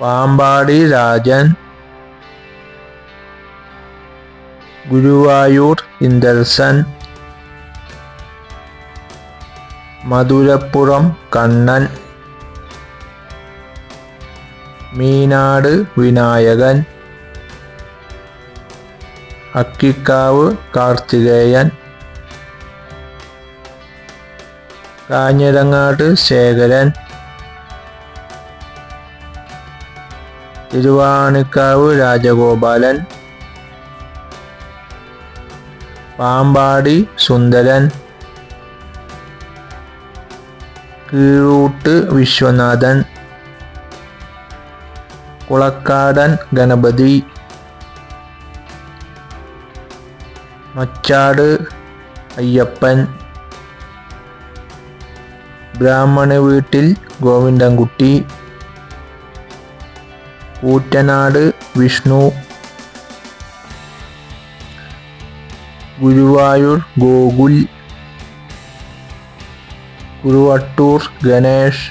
പാമ്പാടി രാജൻ. ഗുരുവായൂർ ഇന്ദർസൻ മധുരപ്പുറം കണ്ണൻ. മീനാട് വിനായകൻ. അക്കിക്കാവ് കാർത്തികേയൻ. കാഞ്ഞിരങ്ങാട് ശേഖരൻ. തിരുവാണിക്കാവ് രാജഗോപാലൻ പാമ്പാടി സുന്ദരൻ കീഴൂട്ട് വിശ്വനാഥൻ കുളക്കാടൻ ഗണപതി മച്ചാട് അയ്യപ്പൻ ബ്രാഹ്മണ വീട്ടിൽ ഗോവിന്ദൻകുട്ടി കൂറ്റനാട് വിഷ്ണു ഗുരുവായൂർ ഗോകുൽ കുറുവട്ടൂർ ഗണേഷ്